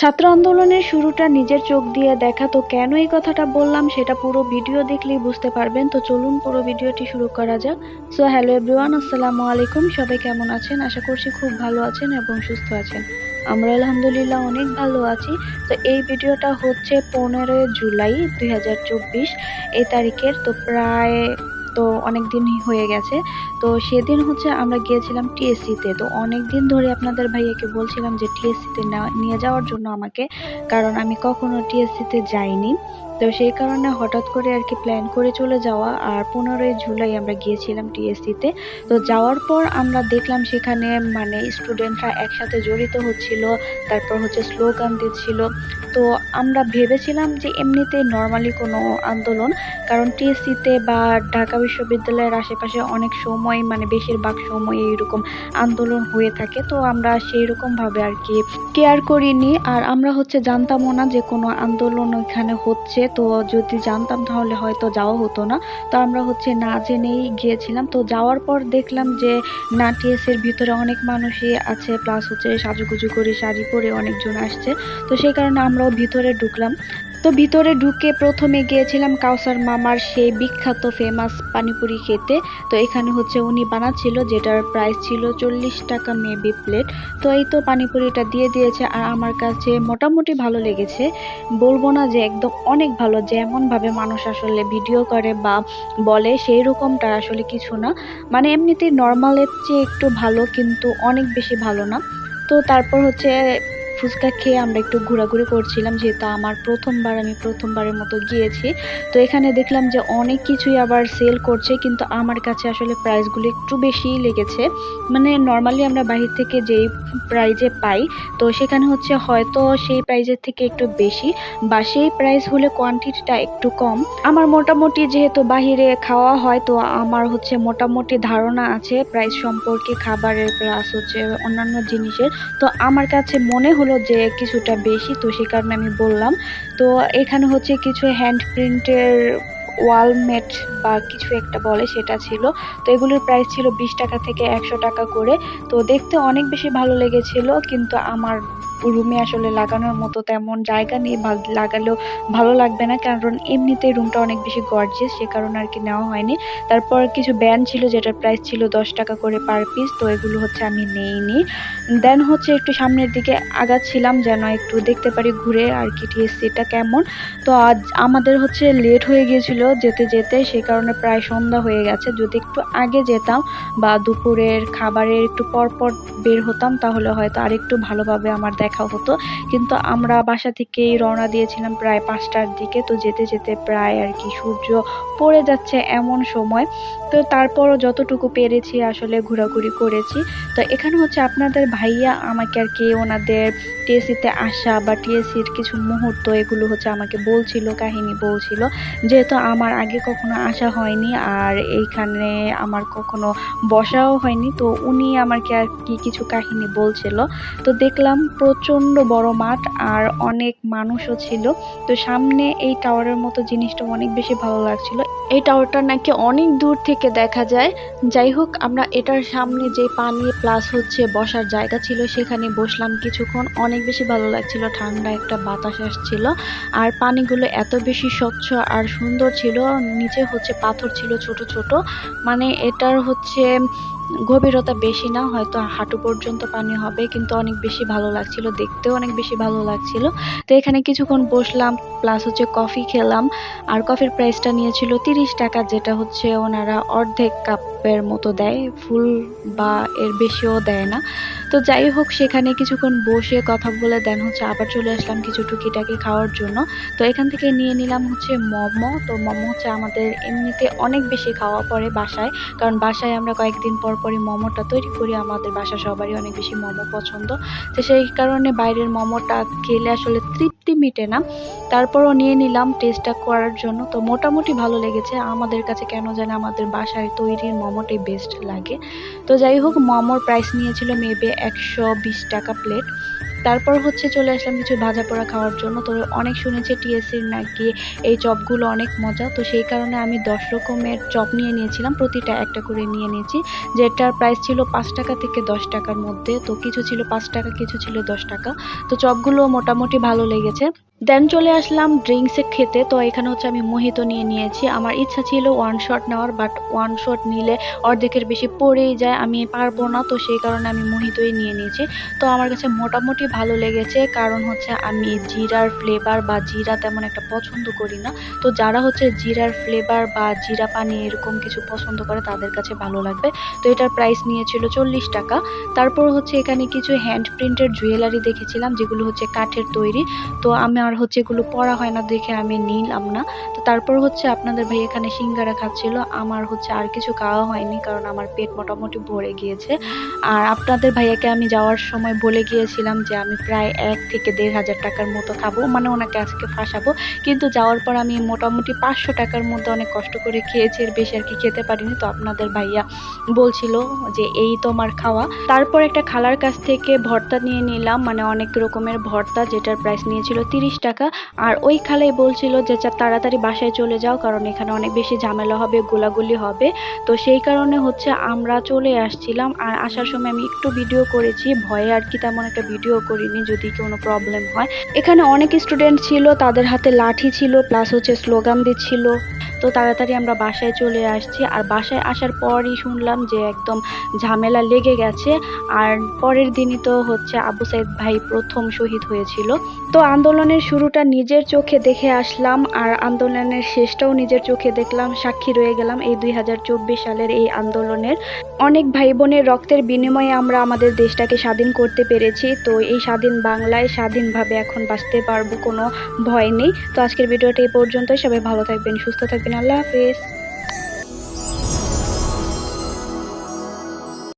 ছাত্র আন্দোলনের শুরুটা নিজের চোখ দিয়ে দেখা, তো কেন এই কথাটা বললাম সেটা পুরো ভিডিও দেখলেই বুঝতে পারবেন। তো চলুন পুরো ভিডিওটি শুরু করা যাক। সো হ্যালো এভরিওয়ান আসসালামু আলাইকুম। সবাই কেমন আছেন? আশা করছি খুব ভালো আছেন এবং সুস্থ আছেন। আমরা আলহামদুলিল্লাহ অনেক ভালো আছি। তো এই ভিডিওটা হচ্ছে পনেরোই জুলাই দু হাজার চব্বিশ এই তারিখের, তো প্রায় তো অনেক দিন হয়ে গেছে। তো সেদিন হচ্ছে আমরা গিয়েছিলাম টিএসসিতে তো। অনেক দিন ধরে আপনাদের ভাইয়াকে বলছিলাম যে টিএসসিতে নিয়ে যাওয়ার জন্য আমাকে। কারণ আমি কখনো টিএসসিতে যাইনি। তো সেই কারণে হঠাৎ করে আর কি প্ল্যান করে চলে যাওয়া। আর পনেরোই জুলাই আমরা গিয়েছিলাম টিএসসিতে তো। যাওয়ার পর আমরা দেখলাম সেখানে মানে স্টুডেন্টরা একসাথে জড়িত হচ্ছিল। তারপর হচ্ছে স্লোগান দিচ্ছিল। তো আমরা ভেবেছিলাম যে এমনিতেই নর্মালি কোনো আন্দোলন। কারণ টিএসসিতে বা ঢাকা বিশ্ববিদ্যালয়ের আশেপাশে অনেক সময় মানে বেশিরভাগ সময় এইরকম আন্দোলন হয়ে থাকে। তো আমরা সেই রকম ভাবে আর কি কেয়ার করিনি। আর আমরা হচ্ছে জানতামও না যে কোনো আন্দোলন ওইখানে হচ্ছে। তো যদি জানতাম তাহলে হয়তো যাওয়া হতো না। তো আমরা হচ্ছে না জেনেই গিয়েছিলাম। তো যাওয়ার পর দেখলাম যে না টিএসের ভিতরে অনেক মানুষই আছে। প্লাস হচ্ছে সাজুগুজু করে শাড়ি পরে অনেকজন আসছে। তো সেই কারণে আমরাও ভিতরে ঢুকলাম। তো ভিতরে ঢুকে প্রথমে গিয়েছিলাম কাউসার মামার সেই বিখ্যাত ফেমাস পানিপুরি খেতে। তো এখানে হচ্ছে উনি বানাচ্ছিল, যেটার প্রাইস ছিল চল্লিশ টাকা মেবি প্লেট তো এই তো পানিপুরিটা দিয়ে দিয়েছে আর আমার কাছে মোটামুটি ভালো লেগেছে। বলব না যে একদম অনেক ভালো, যেমনভাবে মানুষ আসলে ভিডিও করে বা বলে সেই রকমটা আসলে কিছু না। মানে এমনিতেই নর্মালের চেয়ে একটু ভালো, কিন্তু অনেক বেশি ভালো না। তো তারপর হচ্ছে ফুচকা খেয়ে আমরা একটু ঘোরাঘুরি করছিলাম, যেহেতু আমার প্রথমবার, আমি প্রথমবারের মতো গিয়েছি। তো এখানে দেখলাম যে অনেক কিছুই আবার সেল করছে, কিন্তু আমার কাছে আসলে প্রাইসগুলো একটু বেশিই লেগেছে। মানে নর্মালি আমরা বাহির থেকে যেই প্রাইজে পাই, তো সেখানে হচ্ছে হয়তো সেই প্রাইজের থেকে একটু বেশি বা সেই প্রাইস হলে কোয়ান্টিটিটা একটু কম। আমার মোটামুটি যেহেতু বাহিরে খাওয়া হয়, তো আমার হচ্ছে মোটামুটি ধারণা আছে প্রাইস সম্পর্কে, খাবারের প্লাস হচ্ছে অন্যান্য জিনিসের। তো আমার কাছে মনে হলো যে কিছুটা বেশি, তো সে কারণে আমি বললাম। তো এখানে হচ্ছে কিছু হ্যান্ড প্রিন্টের ওয়ালমেট বা কিছু একটা বলে সেটা ছিল। তো এগুলোর প্রাইস ছিল বিশ টাকা থেকে একশো টাকা করে। তো দেখতে অনেক বেশি ভালো লেগেছিল, কিন্তু আমার রুমে আসলে লাগানোর মতো তেমন জায়গা নেই, বা লাগালেও ভালো লাগবে না। কারণ এমনিতেই রুমটা অনেক বেশি গর্জিয়াস সে কারণে আর কি নেওয়া হয়নি। তারপর কিছু ব্যান্ড ছিল, যেটার প্রাইস ছিল দশ টাকা করে পার পিস তো এগুলো হচ্ছে আমি নেইনি। দেন হচ্ছে একটু সামনের দিকে আগাচ্ছিলাম, যেন একটু দেখতে পারি ঘুরে আর কি টিএসসিটা কেমন। তো আজ আমাদের হচ্ছে লেট হয়ে গিয়েছিল যেতে যেতে, সে কারণে প্রায় সন্ধ্যা হয়ে গেছে। যদি একটু আগে যেতাম, বা দুপুরের খাবারের একটু পর পর বের হতাম, তাহলে হয়তো আরেকটু ভালোভাবে আমার দেখা হতো। কিন্তু আমরা বাসা থেকেই রওনা দিয়েছিলাম প্রায় পাঁচটার দিকে। তো যেতে যেতে প্রায় আর কি সূর্য পড়ে যাচ্ছে এমন সময়। তো তারপরও যতটুকু পেরেছি আসলে ঘোরাঘুরি করেছি। তো এখানে হচ্ছে আপনাদের ভাইয়া আমাকে আর কি ওনাদের টিএসসিতে আসা বা টিএসসির কিছু মুহূর্ত এগুলো হচ্ছে আমাকে বলছিল, কাহিনী বলছিল। যেহেতু আমার আগে কখনো আসা হয়নি আর এইখানে আমার কখনো বসাও হয়নি, তো উনি আমাকে আর কি কিছু কাহিনী বলছিল। তো দেখলাম প্রচণ্ড বড় মাঠ আর অনেক মানুষও ছিল। তো সামনে এই টাওয়ারের মতো জিনিসটা অনেক বেশি ভালো লাগছিল। এই টাওয়ারটা নাকি অনেক দূর থেকে দেখা যায়। যাই হোক, আমরা এটার সামনে যে পানি প্লাস হচ্ছে বসার জায়গা ছিল, সেখানে বসলাম কিছুক্ষণ। অনেক বেশি ভালো লাগছিল, ঠান্ডা একটা বাতাস আসছিল। আর পানিগুলো এত বেশি স্বচ্ছ আর সুন্দর ছিল। নিচে হচ্ছে পাথর ছিল ছোট ছোট। মানে এটার হচ্ছে গভীরতা বেশি না, হয়তো হাঁটু পর্যন্ত পানি হবে, কিন্তু অনেক বেশি ভালো লাগছিল, দেখতেও অনেক বেশি ভালো লাগছিল। তো এখানে কিছুক্ষণ বসলাম প্লাস হচ্ছে কফি খেলাম, আর কফির প্রাইসটা নিয়েছিল তিরিশ টাকা, যেটা হচ্ছে ওনারা অর্ধেক কাপের মতো দেয় ফুল বা এর বেশিও দেয় না। তো যাই হোক, সেখানে কিছুক্ষণ বসে কথা বলে দেন হচ্ছে আবার চলে আসলাম কিছু টুকিটাকি খাওয়ার জন্য। তো এখান থেকে নিয়ে নিলাম হচ্ছে মোমো। তো মোমো হচ্ছে আমাদের এমনিতে অনেক বেশি খাওয়া পড়ে বাসায়, কারণ বাসায় আমরা কয়েকদিন পর পরই মোমোটা তৈরি করি। আমাদের বাসা সবারই অনেক বেশি মোমো পছন্দ। তো সেই কারণে বাইরের মোমোটা খেলে আসলে তৃপ্তি মিটে না। তারপরও নিয়ে নিলাম টেস্টটা করার জন্য। তো মোটামুটি ভালো লেগেছে। আমাদের কাছে কেন জানে আমাদের বাসায় তৈরির মোমোটাই বেস্ট লাগে। তো যাই হোক, মোমোর প্রাইস নিয়েছিল মেবি একশো বিশ টাকা প্লেট তারপর হচ্ছে চলে আসলাম কিছু ভাজা পোড়া খাওয়ার জন্য। তো অনেক শুনেছি টিএসসির নাকি এই চপগুলো অনেক মজা। তো সেই কারণে আমি দশ রকমের চপ নিয়ে নিয়েছিলাম, প্রতিটা একটা করে নিয়ে নিয়েছি। যেটার প্রাইস ছিল পাঁচ টাকা থেকে দশ টাকার মধ্যে। তো কিছু ছিল পাঁচ টাকা, কিছু ছিল দশ টাকা। তো চপগুলো মোটামুটি ভালো লেগেছে। দেন চলে আসলাম ড্রিঙ্কসে খেতে তো এখানে হচ্ছে আমি মোহিত নিয়ে নিয়েছি। আমার ইচ্ছা ছিল ওয়ান শট নেওয়ার বাট ওয়ান শট নিলে অর্ধেকের বেশি পড়েই যায়। আমি পারব না, তো সেই কারণে আমি মোহিতই নিয়ে নিয়েছি। তো আমার কাছে মোটামুটি ভালো লেগেছে, কারণ হচ্ছে আমি জিরার ফ্লেভার বা জিরা তেমন একটা পছন্দ করি না। তো যারা হচ্ছে জিরার ফ্লেভার বা জিরা পানি এরকম কিছু পছন্দ করে, তাদের কাছে ভালো লাগবে। তো এটার প্রাইস নিয়েছিল চল্লিশ টাকা। তারপর হচ্ছে এখানে কিছু হ্যান্ড প্রিন্টের জুয়েলারি দেখেছিলাম, যেগুলো হচ্ছে কাঠের তৈরি। তো আমার হচ্ছে এগুলো পরা হয় না, দেখে আমি নিলাম না। তো তারপর হচ্ছে আপনাদের ভাই এখানে সিঙ্গারা খাচ্ছিল, আমার হচ্ছে আর কিছু খাওয়া হয়নি কারণ আমার পেট মোটামুটি ভরে গিয়েছে। আর আপনাদের ভাইয়াকে আমি যাওয়ার সময় বলে গিয়েছিলাম যে আমি প্রায় এক থেকে দেড় হাজার টাকার মতো খাব মানে ওনাকে আজকে ফাঁসাবো। কিন্তু যাওয়ার পর আমি মোটামুটি পাঁচশো টাকার মধ্যে অনেক কষ্ট করে খেয়েছি, এর বেশি আর কি খেতে পারিনি। তো আপনাদের ভাইয়া বলছিল যে এই তোমার খাওয়া। তারপর একটা খালার কাছ থেকে ভর্তা নিয়ে নিলাম মানে অনেক রকমের ভর্তা, যেটার প্রাইস নিয়েছিল তিরিশ টাকা। আর ওই খালাই বলছিল যে তাড়াতাড়ি বাসায় চলে যাও, কারণ এখানে অনেক বেশি ঝামেলা হবে, গোলাগুলি হবে। তো সেই কারণে হচ্ছে আমরা চলে আসছিলাম। আর আসার সময় আমি একটু ভিডিও করেছি, ভয়ে আর কি তেমন একটা ভিডিও করিনি, যদি কোনো প্রবলেম হয়। এখানে অনেক স্টুডেন্ট ছিল, তাদের হাতে লাঠি ছিল প্লাস হচ্ছে স্লোগান দিচ্ছিল। তো তাড়াতাড়ি আমরা বাসায় চলে আসছি। আর বাসায় আসার পরই শুনলাম যে একদম ঝামেলা লেগে গেছে। আর পরের দিনই তো হচ্ছে আবু সাইদ ভাই প্রথম শহীদ হয়েছিল। তো আন্দোলনের শুরুটা নিজের চোখে দেখে আসলাম আর আন্দোলনের শেষটাও নিজের চোখে দেখলাম, সাক্ষী রয়ে গেলাম এই দুই হাজার চব্বিশ সালের এই আন্দোলনের। অনেক ভাই বোনের রক্তের বিনিময়ে আমরা আমাদের দেশটাকে স্বাধীন করতে পেরেছি। তো এই স্বাধীন বাংলায় স্বাধীনভাবে এখন বাঁচতে পারব কোনো ভয় নেই। তো আজকের ভিডিওটা এই পর্যন্তই। সবাই ভালো থাকবেন, সুস্থ থাকবেন। ஓகே நல்லா பேஸ்